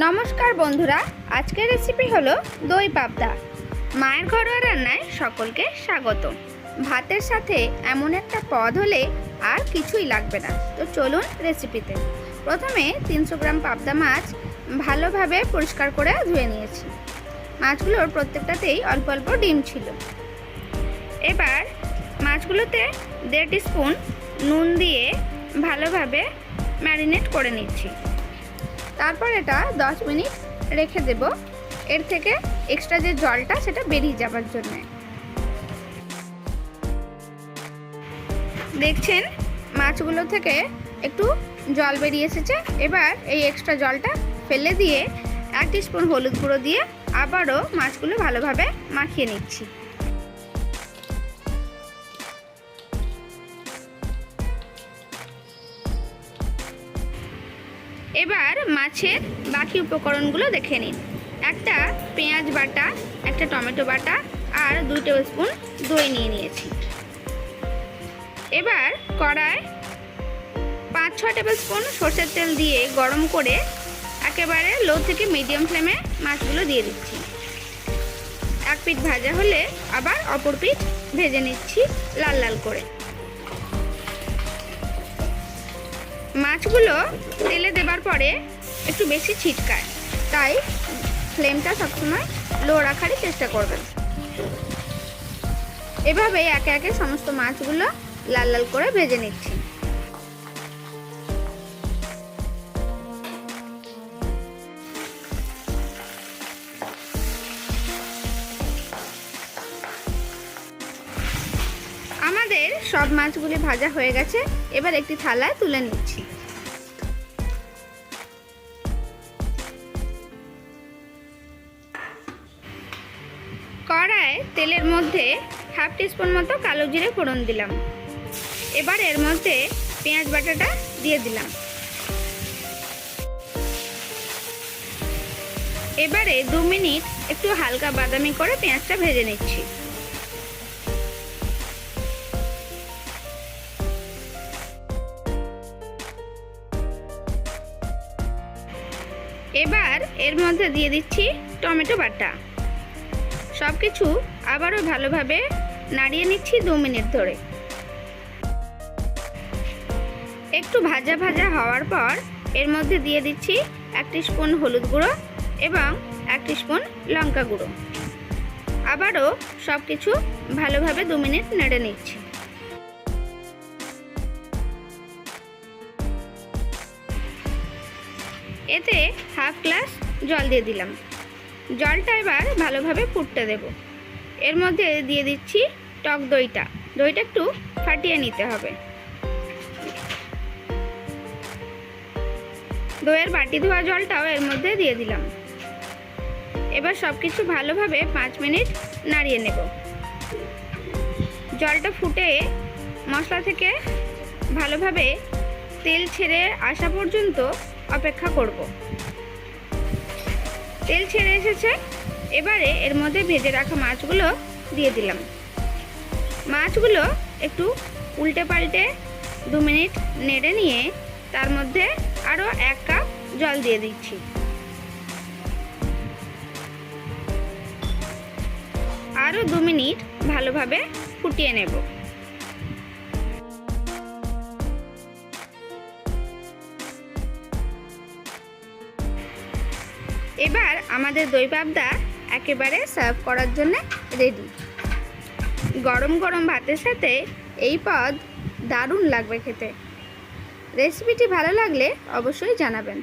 নমস্কার বন্ধুরা, আজকের রেসিপি হলো দই পাবদা। মায়ের ঘরোয়া রান্নায় সকলকে স্বাগত। ভাতের সাথে এমন একটা পদ হলে আর কিছুই লাগবে না। তো চলুন রেসিপিতে প্রথমে তিনশো গ্রাম পাবদা মাছ ভালোভাবে পরিষ্কার করে ধুয়ে নিয়েছি। মাছগুলোর প্রত্যেকটাতেই অল্প অল্প ডিম ছিল। এবার মাছগুলোতে দেড় স্পুন নুন দিয়ে ভালোভাবে ম্যারিনেট করে নিচ্ছি। তারপর এটা দশ মিনিট রেখে দেব। এর থেকে এক্সট্রা যে জলটা, সেটা বেরিয়ে যাবার জন্য। দেখছেন, মাছগুলো থেকে একটু জল বেরিয়ে এসেছে। এবার এই এক্সট্রা জলটা ফেলে দিয়ে এক স্পুন হলুদ গুঁড়ো দিয়ে আবারও মাছগুলো ভালোভাবে মাখিয়ে নিচ্ছি। এবার মাছের বাকি উপকরণগুলো দেখে নিন। একটা পেঁয়াজ বাটা, একটা টমেটো বাটা আর দুই টেবিল স্পুন দই নিয়ে নিয়েছি। এবার কড়ায় পাঁচ ছ টেবিল স্পুন সর্ষের তেল দিয়ে গরম করে একেবারে লো থেকে মিডিয়াম ফ্লেমে মাছগুলো দিয়ে দিচ্ছি। এক পিঠ ভাজা হলে আবার অপর পিঠ ভেজে নিচ্ছি লাল লাল করে। মাছগুলো তেলে পরে একটু বেশি ছিটকায়। তাই ফ্লেমটা সবসময় লো রাখারই চেষ্টা করবেন। এভাবে একে একে সমস্ত মাছগুলো লাল লাল করে ভেজে নিচ্ছি। আমাদের সব মাছগুলি ভাজা হয়ে গেছে। এবার একটি থালায় তুলে নিচ্ছি। কড়ায় তেলের মধ্যে হাফ টিস্পুন মতো কালো জিরে ফোড়ন দিলাম। এবার এর মধ্যে পেঁয়াজ বাটাটা দিয়ে দিলাম। এবারে দু মিনিট একটু হালকা বাদামি করে পেঁয়াজটা ভেজে নিচ্ছি। এবার এর মধ্যে দিয়ে দিচ্ছি টমেটো বাটা। সব কিছু আবারও ভালোভাবে নাড়িয়ে নিচ্ছি দু মিনিট ধরে। একটু ভাজা ভাজা হওয়ার পর এর মধ্যে দিয়ে দিচ্ছি এক স্পুন হলুদ গুঁড়ো এবং এক স্পুন লঙ্কা গুঁড়ো। আবারও সব কিছু ভালোভাবে দু মিনিট নেড়ে নিচ্ছি। এতে হাফ গ্লাস জল দিয়ে দিলাম। জলটা এবার ভালোভাবে ফুটতে দেব। এর মধ্যে দিয়ে দিচ্ছি টক দইটা। দইটা একটু ফাটিয়ে নিতে হবে। দইয়ের বাটি ধোয়া জলটাও এর মধ্যে দিয়ে দিলাম। এবার সব কিছু ভালোভাবে পাঁচ মিনিট নাড়িয়ে নেব। জলটা ফুটে মশলা থেকে ভালোভাবে তেল ছেড়ে আসা পর্যন্ত অপেক্ষা করব। তেল ছেড়ে এসেছে। এবারে এর মধ্যে ভেজে রাখা মাছগুলো দিয়ে দিলাম। মাছগুলো একটু উল্টে পাল্টে দু মিনিট নেড়ে নিয়ে তার মধ্যে আরও এক কাপ জল দিয়ে দিচ্ছি। আরও দু মিনিট ভালোভাবে ফুটিয়ে নেব। এবার আমাদের দই পাবদা একেবারে সার্ভ করার জন্য রেডি গরম গরম ভাতের সাথে এই পদ দারুণ লাগবে খেতে। রেসিপিটি ভালো লাগলে অবশ্যই জানাবেন।